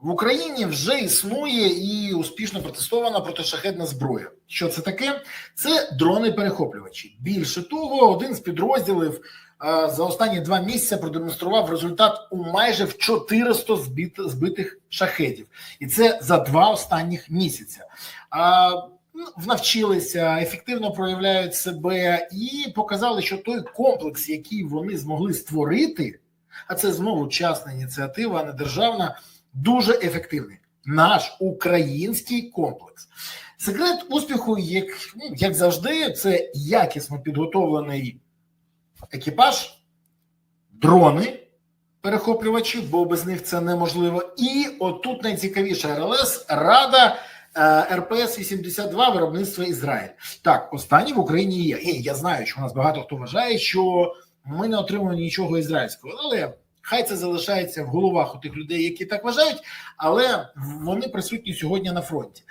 В Україні вже існує і успішно протестована протишахедна зброя. Що це таке? Це дрони-перехоплювачі. Більше того, один з підрозділів е, за останні два місяці продемонстрував результат у майже в 400 збит, збитих шахедів, і це за два останніх місяця. Ну, навчилися, ефективно проявляють себе і показали, що той комплекс, який вони змогли створити, а це знову частна ініціатива, а не державна, дуже ефективний. Наш український комплекс. Секрет успіху, як, ну, як завжди, це якісно підготовлений екіпаж, дрони, перехоплювачі, бо без них це неможливо. І отут найцікавіше РЛС Рада е, РПС 82 виробництва Ізраїль. Так, останні в Україні є. І я знаю, що у нас багато хто вважає, що ми не отримуємо нічого ізраїльського, але хай це залишається в головах у тих людей, які так вважають, але вони присутні сьогодні на фронті.